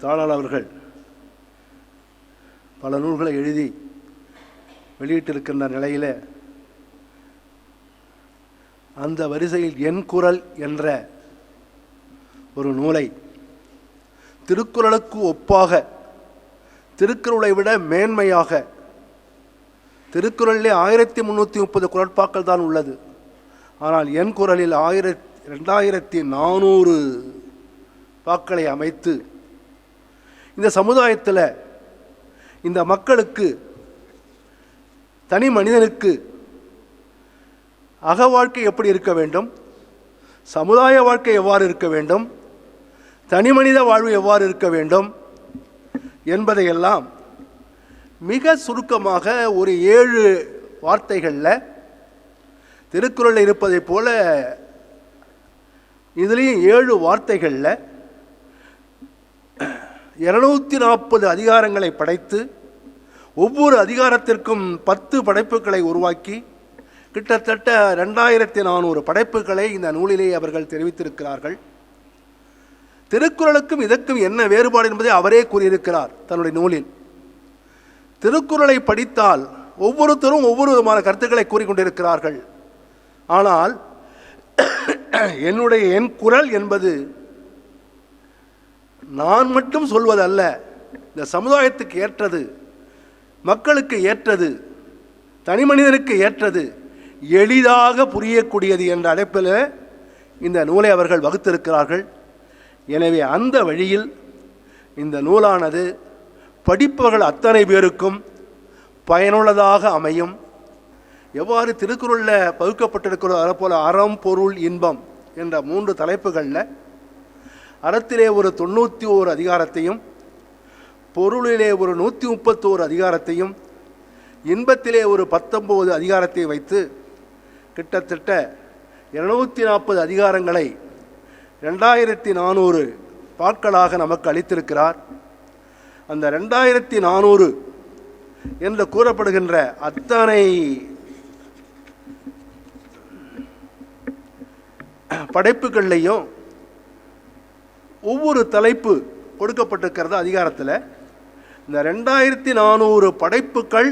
தாளால் அவர்கள் பல நூல்களை எழுதி வெளியிட்டிருக்கின்ற நிலையில் அந்த வரிசையில் என் குரல் என்ற ஒரு நூலை திருக்குறளுக்கு ஒப்பாக திருக்குறளை விட மேன்மையாக திருக்குறளிலே ஆயிரத்தி முந்நூற்றி முப்பது குரட்பாக்கள் தான் உள்ளது. ஆனால் என் குரலில் ஆயிரத்தி ரெண்டாயிரத்தி நானூறு பாக்களை அமைத்து இந்த சமுதாயத்தில் இந்த மக்களுக்கு தனி மனிதனுக்கு அக வாழ்க்கை எப்படி இருக்க வேண்டும்? சமுதாய வாழ்க்கை எவ்வாறு இருக்க வேண்டும்? தனி மனித வாழ்வு எவ்வாறு இருக்க வேண்டும்? என்பதையெல்லாம் மிக சுருக்கமாக ஒரு ஏழு வார்த்தைகளில் திருக்குறளில் இருப்பதைப் போல இதுலேயும் ஏழு வார்த்தைகளில் இருநூத்தி நாற்பது அதிகாரங்களை படைத்து ஒவ்வொரு அதிகாரத்திற்கும் பத்து படைப்புகளை உருவாக்கி கிட்டத்தட்ட ரெண்டாயிரத்தி நானூறு படைப்புகளை இந்த நூலிலே அவர்கள் தெரிவித்திருக்கிறார்கள். திருக்குறளுக்கும் இதற்கும் என்ன வேறுபாடு என்பதை அவரே கூறியிருக்கிறார் தன்னுடைய நூலில். திருக்குறளை படித்தால் ஒவ்வொருத்தரும் ஒவ்வொரு விதமான கருத்துக்களை கூறிக்கொண்டிருக்கிறார்கள். ஆனால் என்னுடைய என் குரல் என்பது நான் மட்டும் சொல்வதல்ல இந்த சமுதாயத்துக்கு ஏற்றது மக்களுக்கு ஏற்றது தனி மனிதனுக்கு ஏற்றது எளிதாக புரியக்கூடியது என்ற அழைப்பில் இந்த நூலை அவர்கள் வகுத்திருக்கிறார்கள். எனவே அந்த வழியில் இந்த நூலானது படிப்பவர்கள் அத்தனை பேருக்கும் பயனுள்ளதாக அமையும். எவ்வாறு திருக்குறளில் பகுக்கப்பட்டிருக்கிறோ அதை போல அறம் பொருள் இன்பம் என்ற மூன்று தலைப்புகளில் அறத்திலே ஒரு தொண்ணூற்றி ஓரு அதிகாரத்தையும் பொருளிலே ஒரு நூற்றி முப்பத்தோரு அதிகாரத்தையும் இன்பத்திலே ஒரு பத்தொம்போது அதிகாரத்தை வைத்து கிட்டத்தட்ட இருநூற்றி நாற்பது அதிகாரங்களை ரெண்டாயிரத்தி நானூறு பாட்களாக நமக்கு அளித்திருக்கிறார். அந்த ரெண்டாயிரத்தி நானூறு என்று கூறப்படுகின்ற அத்தனை படைப்புகள்லையும் ஒவ்வொரு தலைப்பு கொடுக்கப்பட்டிருக்கிறது அதிகாரத்தில். இந்த ரெண்டாயிரத்தி நானூறு படைப்புகள்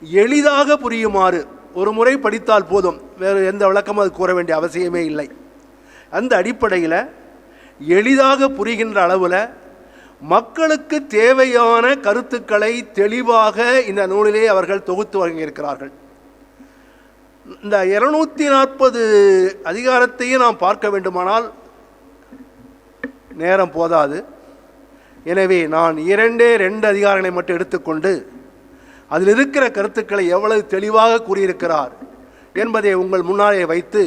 எளிதாக புரியுமாறு ஒரு முறை படித்தால் போதும். வேறு எந்த விளக்கமும் அது கூற வேண்டிய அவசியமே இல்லை. அந்த அடிப்படையில் எளிதாக புரிகின்ற அளவில் மக்களுக்கு தேவையான கருத்துக்களை தெளிவாக இந்த நூலிலே அவர்கள் தொகுத்து வழங்கியிருக்கிறார்கள். இந்த இருநூத்தி நாற்பது அதிகாரத்தையும் நாம் பார்க்க வேண்டுமானால் நேரம் போதாது. எனவே நான் இரண்டே ரெண்டு அதிகாரங்களை மட்டும் எடுத்துக்கொண்டு அதில் இருக்கிற கருத்துக்களை எவ்வளவு தெளிவாக கூறியிருக்கிறார் என்பதை உங்கள் முன்னாலே வைத்து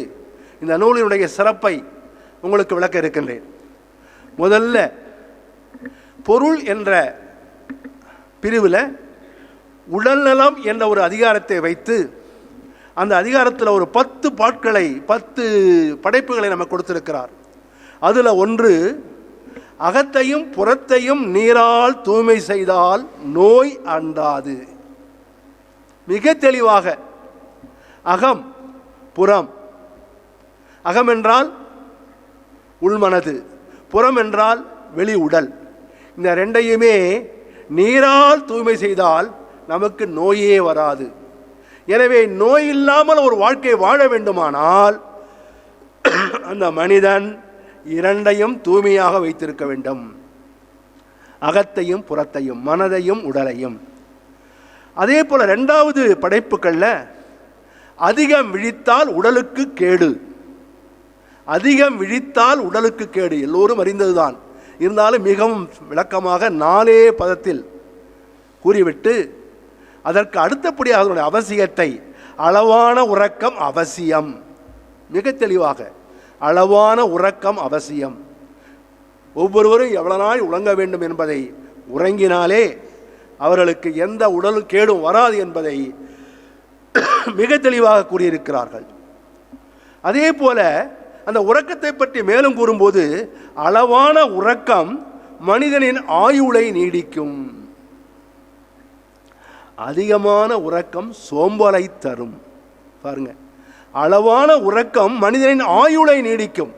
இந்த நூலினுடைய சிறப்பை உங்களுக்கு விளக்க இருக்கின்றேன். முதல்ல பொருள் என்ற பிரிவில் உடல்நலம் என்ற ஒரு அதிகாரத்தை வைத்து அந்த அதிகாரத்தில் ஒரு பத்து பாட்களை பத்து படைப்புகளை நம்ம கொடுத்திருக்கிறார். அதில் ஒன்று அகத்தையும் புறத்தையும் நீரால் தூய்மை செய்தால் நோய் அண்டாது. மிக தெளிவாக அகம் புறம். அகம் என்றால் உள்மனது புறம் என்றால் வெளி உடல். இந்த ரெண்டையுமே நீரால் தூய்மை செய்தால் நமக்கு நோயே வராது. எனவே நோய் இல்லாமல் ஒரு வாழ்க்கை வாழ வேண்டுமானால் அந்த மனிதன் இரண்டையும் தூய்மையாக வைத்திருக்க வேண்டும். அகத்தையும் புறத்தையும் மனதையும் உடலையும். அதே போல் ரெண்டாவது படைப்புகளில் அதிகம் விழித்தால் உடலுக்கு கேடு. அதிகம் விழித்தால் உடலுக்கு கேடு. எல்லோரும் அறிந்ததுதான். இருந்தாலும் மிகவும் விளக்கமாக நாலே பதத்தில் கூறிவிட்டு அதற்கு அடுத்தபடியாக அதனுடைய அவசியத்தை அளவான உறக்கம் அவசியம். மிக தெளிவாக அளவான உறக்கம் அவசியம். ஒவ்வொருவரும் எவ்வளோ நாள் உறங்க வேண்டும் என்பதை உறங்கினாலே அவர்களுக்கு எந்த உடல் கேடும் வராது என்பதை மிக தெளிவாக கூறியிருக்கிறார்கள். அதே போல அந்த உறக்கத்தை பற்றி மேலும் கூறும்போது அளவான உறக்கம் மனிதனின் ஆயுளை நீடிக்கும். அதிகமான உறக்கம் சோம்பலை தரும். பாருங்க. அளவான உறக்கம் மனிதனின் ஆயுளை நீடிக்கும்.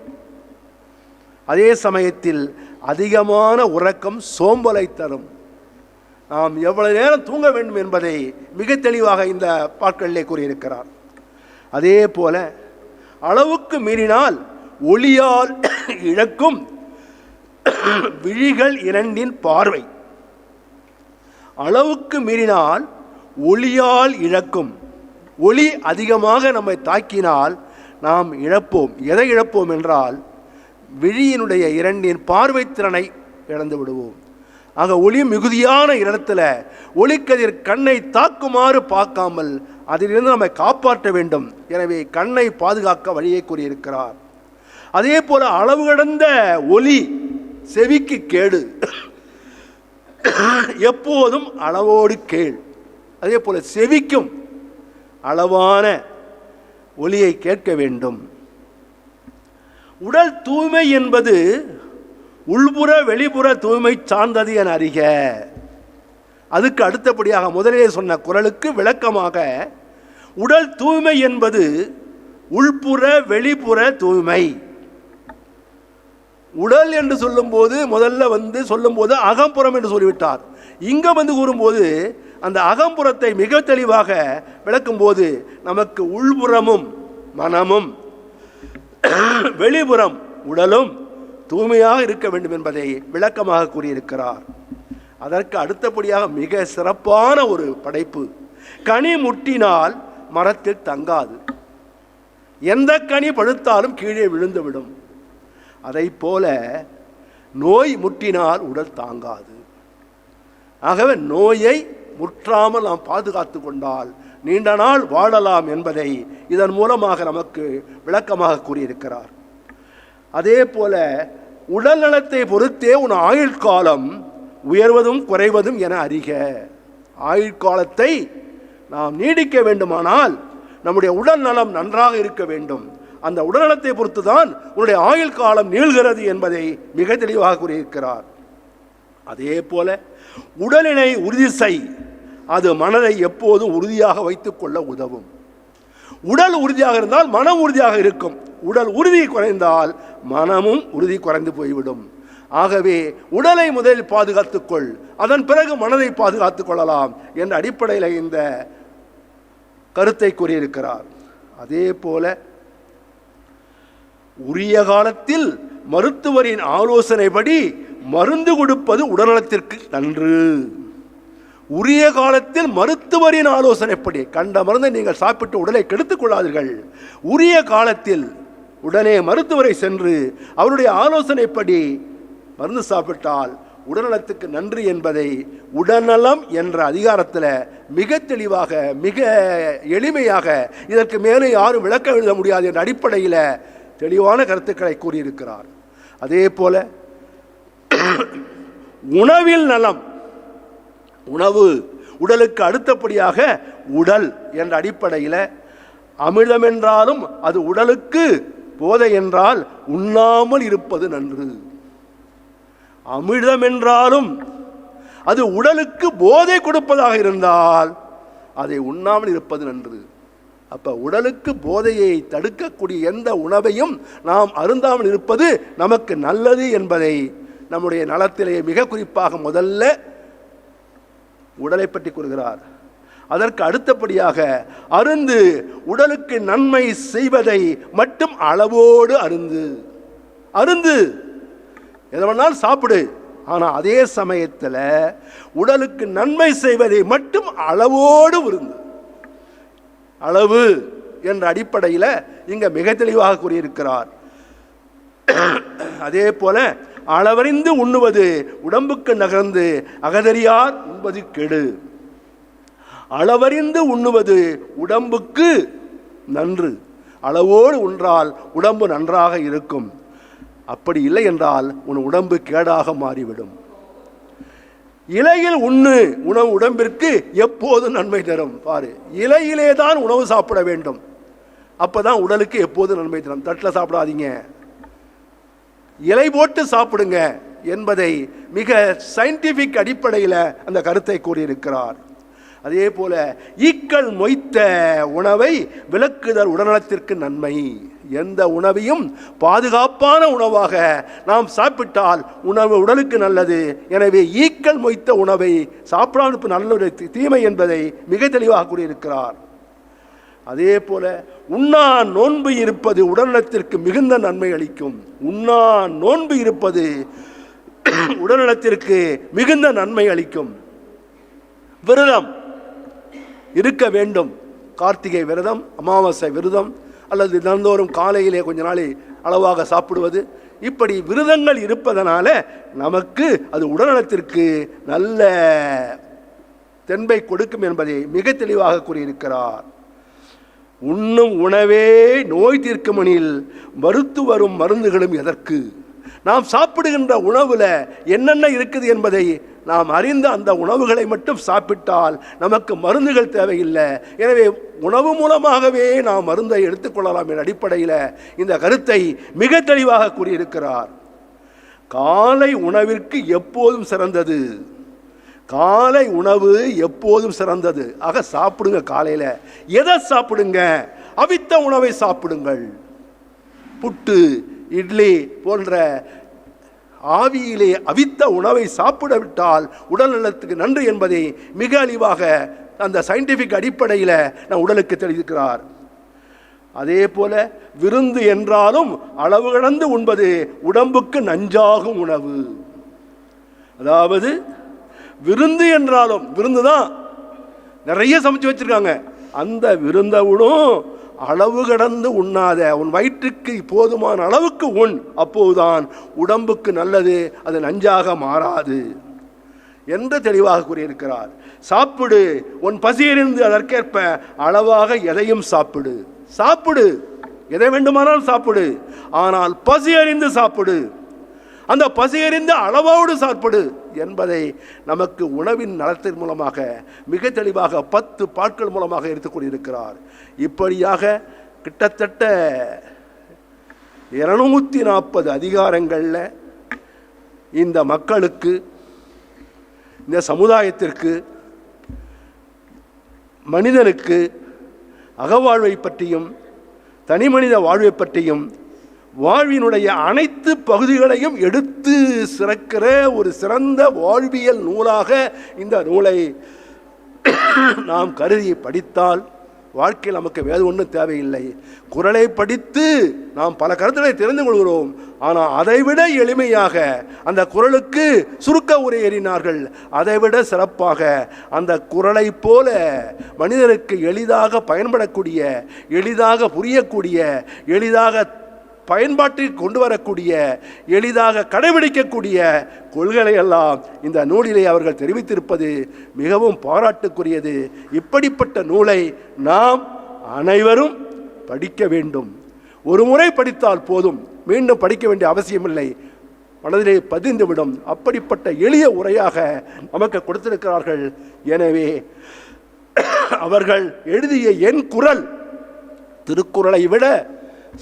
அதே சமயத்தில் அதிகமான உறக்கம் சோம்பலை தரும். நாம் எவ்வளவு நேரம் தூங்க வேண்டும் என்பதை மிக தெளிவாக இந்த பாட்களிலே கூறியிருக்கிறார். அதே போல அளவுக்கு மீறினால் ஒளியால் இழக்கும் விழிகள் இரண்டின் பார்வை. அளவுக்கு மீறினால் ஒளியால் இழக்கும். ஒளி அதிகமாக நம்மை தாக்கினால் நாம் இழப்போம். எதை இழப்போம் என்றால் விழியினுடைய இரண்டின் பார்வை திறனை இழந்து விடுவோம். ஆக ஒளி மிகுதியான இடத்துல ஒளிக்கதிர் கண்ணை தாக்குமாறு பார்க்காமல் அதிலிருந்து நம்மை காப்பாற்ற வேண்டும். எனவே கண்ணை பாதுகாக்க வழியை கூறியிருக்கிறார். அதே போல அளவு கடந்த ஒலி செவிக்கு கேடு. எப்போதும் அளவோடு கேள். அதே போல செவிக்கும் அளவான ஒலியை கேட்க வேண்டும். உடல் தூய்மை என்பது உள்புற வெளிப்புற தூய்மை சார்ந்தது என அறிக. அதுக்கு அடுத்தபடியாக முதலிலே சொன்ன குரலுக்கு விளக்கமாக உடல் தூய்மை என்பது உள்புற வெளிப்புற தூய்மை. உடல் என்று சொல்லும்போது முதல்ல வந்து சொல்லும்போது அகம்புறம் என்று சொல்லிவிட்டார். இங்கே வந்து கூறும்போது அந்த அகம்புறத்தை மிக தெளிவாக விளக்கும்போது நமக்கு உள்புறமும் மனமும் வெளிப்புறம் உடலும் தூய்மையாக இருக்க வேண்டும் என்பதை விளக்கமாக கூறியிருக்கிறார். அதற்கு அடுத்தபடியாக மிக சிறப்பான ஒரு படைப்பு கனி முட்டினால் மரத்தில் தங்காது. எந்த கனி பழுத்தாலும் கீழே விழுந்துவிடும். அதை போல நோய் முட்டினால் உடல் தாங்காது. ஆகவே நோயை முற்றாமல் நாம் பாதுகாத்து கொண்டால் நீண்ட நாள் வாழலாம் என்பதை இதன் மூலமாக நமக்கு விளக்கமாக கூறியிருக்கிறார். அதே போல உடல் நலத்தை பொறுத்தே உன் ஆயுள் காலம் உயர்வதும் குறைவதும் என அறிக. ஆயுள் காலத்தை நாம் நீடிக்க வேண்டுமானால் நம்முடைய உடல் நலம் நன்றாக இருக்க வேண்டும். அந்த உடல்நலத்தை பொறுத்து தான் உன்னுடைய ஆயுள் காலம் நீள்கிறது என்பதை மிக தெளிவாக கூறியிருக்கிறார். அதே போல உடலினை உறுதி செய். அது மனதை எப்போதும் உறுதியாக வைத்துக் கொள்ள உதவும். உடல் உறுதியாக இருந்தால் மனம் உறுதியாக இருக்கும். உடல் உறுதி குறைந்தால் மனமும் உறுதி குறைந்து போய்விடும். ஆகவே உடலை முதலில் பாதுகாத்துக்கொள் அதன் பிறகு மனதை பாதுகாத்துக் கொள்ளலாம் என்ற அடிப்படையில் இந்த கருத்தை கூறியிருக்கிறார். அதே போல உரிய காலத்தில் மருத்துவரின் ஆலோசனைப்படி மருந்து கொடுப்பது உடல்நலத்திற்கு நன்று. உரிய காலத்தில் மருத்துவரின் ஆலோசனைப்படி கண்ட மருந்தை நீங்கள் சாப்பிட்டு உடலை கெடுத்துக் கொள்ளாதீர்கள். உரிய காலத்தில் உடனே மருத்துவரை சென்று அவருடைய ஆலோசனைப்படி மருந்து சாப்பிட்டால் உடல்நலத்துக்கு நன்றி என்பதை உடல்நலம் என்ற அதிகாரத்தில் மிக தெளிவாக மிக எளிமையாக இதற்கு மேலே யாரும் விளக்க எழுத முடியாது என்ற அடிப்படையில் தெளிவான கருத்துக்களை கூறியிருக்கிறார். அதே போல உணவில் நலம் உணவு உடலுக்கு அடுத்தபடியாக உடல் என்ற அடிப்படையில் அமிர்தம் என்றாலும் அது உடலுக்கு போதை என்றால் உண்ணாமல் இருப்பது நன்று. அமிர்தம் என்றாலும் அது உடலுக்கு போதை கொடுப்பதாக இருந்தால் அதை உண்ணாமல் இருப்பது நன்று. அப்போ உடலுக்கு போதையை தடுக்கக்கூடிய எந்த உணவையும் நாம் அருந்தாமல் இருப்பது நமக்கு நல்லது என்பதை நம்முடைய நலத்திலே மிக குறிப்பாக முதல்ல உடலை பற்றி கூறுகிறார். அதற்கு அடுத்தபடியாக அருந்து உடலுக்கு நன்மை செய்வதை மட்டும் அளவோடு அருந்து. அருந்து. எதை வேணாலும் சாப்பிடு. ஆனால் அதே சமயத்தில் உடலுக்கு நன்மை செய்வதை மட்டும் அளவோடு விருந்து அளவு என்ற அடிப்படையில் இங்கே மிக தெளிவாக கூறியிருக்கிறார். அதே போல அளவறிந்து உண்ணுவது உடம்புக்கு நகர்ந்து அகதறியார் உண்பது கெடு. அளவறிந்து உண்ணுவது உடம்புக்கு நன்று. அளவோடு உன்றால் உடம்பு நன்றாக இருக்கும். அப்படி இல்லை என்றால் உன் உடம்பு கேடாக மாறிவிடும். இலையில் உண்ணு உணவு உடம்பிற்கு எப்போதும் நன்மை தரும்? பாரு இலையிலே தான் உணவு சாப்பிட வேண்டும். அப்பதான் உடலுக்கு எப்போதும் நன்மை தரும்? தட்டில் சாப்பிடாதீங்க. இலை போட்டு சாப்பிடுங்க என்பதை மிக சயின்டிஃபிக் அடிப்படையில் அந்த கருத்தை கூறியிருக்கிறார். அதே போல ஈக்கள் மொய்த்த உணவை விளக்குதல் உடல்நலத்திற்கு நன்மை. எந்த உணவையும் பாதுகாப்பான உணவாக நாம் சாப்பிட்டால் உணவு உடலுக்கு நல்லது. எனவே ஈக்கள் மொய்த்த உணவை சாப்பிடாமல் நல்ல தீமை என்பதை மிக தெளிவாக கூறியிருக்கிறார். அதே போல உண்ணா நோன்பு இருப்பது உடல்நலத்திற்கு மிகுந்த நன்மை அளிக்கும். உண்ணா நோன்பு இருப்பது உடல்நலத்திற்கு மிகுந்த நன்மை அளிக்கும். விரதம் இருக்க வேண்டும். கார்த்திகை விரதம் அமாவாசை விரதம் அல்லது தினந்தோறும் காலையிலே கொஞ்ச நாளை அளவாக சாப்பிடுவது. இப்படி விரதங்கள் இருப்பதனால நமக்கு அது உடல்நலத்திற்கு நல்ல தென்பை கொடுக்கும் என்பதை மிக தெளிவாக கூறியிருக்கிறார். உண்ணும் உணவே நோய் தீர்க்குமனில் மறுத்து வரும் மருந்துகளும் எதற்கு? நாம் சாப்பிடுகின்ற உணவில் என்னென்ன இருக்குது என்பதை நாம் அறிந்த அந்த உணவுகளை மட்டும் சாப்பிட்டால் நமக்கு மருந்துகள் தேவையில்லை. எனவே உணவு மூலமாகவே நாம் மருந்தை எடுத்துக்கொள்ளலாம் என்ற அடிப்படையில் இந்த கருத்தை மிக தெளிவாக கூறியிருக்கிறார். காலை உணவிற்கு எப்போதும் சிறந்தது. காலை உணவு எப்போதும் சிறந்தது. ஆக சாப்பிடுங்க காலையில். எதை சாப்பிடுங்க? அவித்த உணவை சாப்பிடுங்கள். புட்டு இட்லி போன்ற ஆவியிலே அவித்த உணவை சாப்பிடவிட்டால் உடல் நலத்துக்கு நன்று என்பதை மிக அழிவாக அந்த சயின்டிஃபிக் அடிப்படையில் நான் உடலுக்கு தெரிவிக்கிறார். அதே போல விருந்து என்றாலும் அளவு கடந்து உண்பது உடம்புக்கு நஞ்சாகும் உணவு. அதாவது விருந்து என்றாலும் விருந்து தான் நிறைய சமைச்சு வச்சிருக்காங்க. அந்த விருந்தவுடும் அளவு கடந்து உண்ணாத உன் வயிற்றுக்கு போதுமான அளவுக்கு உண். அப்போதுதான் உடம்புக்கு நல்லது அது நஞ்சாக மாறாது என்று தெளிவாக கூறியிருக்கிறார். சாப்பிடு உன் பசியிலிருந்து அதற்கேற்ப அளவாக எதையும் சாப்பிடு. சாப்பிடு எதை வேண்டுமானால் சாப்பிடு. ஆனால் பசி அறிந்து சாப்பிடு. அந்த பசியறிந்த அளவோடு சாப்பிடு என்பதை நமக்கு உணவின் நலத்தின் மூலமாக மிக தெளிவாக பத்து பாட்கள் மூலமாக எடுத்துக் கொண்டிருக்கிறார். இப்படியாக கிட்டத்தட்ட இருநூற்றி நாற்பது அதிகாரங்களில் இந்த மக்களுக்கு இந்த சமுதாயத்திற்கு மனிதனுக்கு அகவாழ்வை பற்றியும் தனி மனித வாழ்வை பற்றியும் வாழ்வினுடைய அனைத்து பகுதிகளையும் எடுத்து சிறக்கிற ஒரு சிறந்த வாழ்வியல் நூலாக இந்த நூலை நாம் கருதி படித்தால் வாழ்க்கையில் நமக்கு வேறு ஒன்றும் தேவையில்லை. குரலை படித்து நாம் பல கருத்துக்களை தெரிந்து கொள்கிறோம். ஆனால் அதைவிட எளிமையாக அந்த குரலுக்கு சுருக்க உரை எறினார்கள் அதைவிட சிறப்பாக அந்த குரலை போல மனிதருக்கு எளிதாக பயன்படக்கூடிய எளிதாக புரியக்கூடிய எளிதாக பயன்பாட்டிற்கு கொண்டு வரக்கூடிய எளிதாக கடைபிடிக்கக்கூடிய கொள்கைகளையெல்லாம் இந்த நூலிலே அவர்கள் தெரிவித்திருப்பது மிகவும் பாராட்டுக்குரியது. இப்படிப்பட்ட நூலை நாம் அனைவரும் படிக்க வேண்டும். ஒரு முறை படித்தால் போதும். மீண்டும் படிக்க வேண்டிய அவசியமில்லை. மனதிலே பதிந்துவிடும். அப்படிப்பட்ட எளிய உரையாக நமக்கு கொடுத்திருக்கிறார்கள். எனவே அவர்கள் எழுதிய என் குரல் திருக்குறளை விட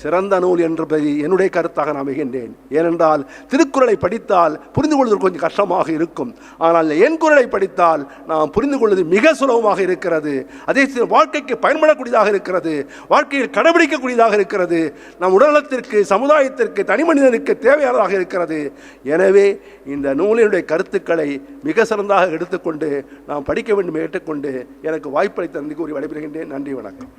சிறந்த நூல் என்பது என்னுடைய கருத்தாக நான் அமைகின்றேன் ஏனென்றால் திருக்குறளை படித்தால் புரிந்து கொள்வது கொஞ்சம் கஷ்டமாக இருக்கும். ஆனால் என் குரலை படித்தால் நாம் புரிந்து கொள்வது மிக சுலபமாக இருக்கிறது. அதே வாழ்க்கைக்கு பயன்படக்கூடியதாக இருக்கிறது. வாழ்க்கையில் கடைபிடிக்கக்கூடியதாக இருக்கிறது. நம் உடல்நலத்திற்கு சமுதாயத்திற்கு தனி மனிதனுக்கு தேவையானதாக இருக்கிறது. எனவே இந்த நூலினுடைய கருத்துக்களை மிக சிறந்தாக எடுத்துக்கொண்டு நாம் படிக்க வேண்டும் ஏற்றுக்கொண்டு எனக்கு வாய்ப்பளித்த நன்றி கூறி விடைபெறுகின்றேன். நன்றி வணக்கம்.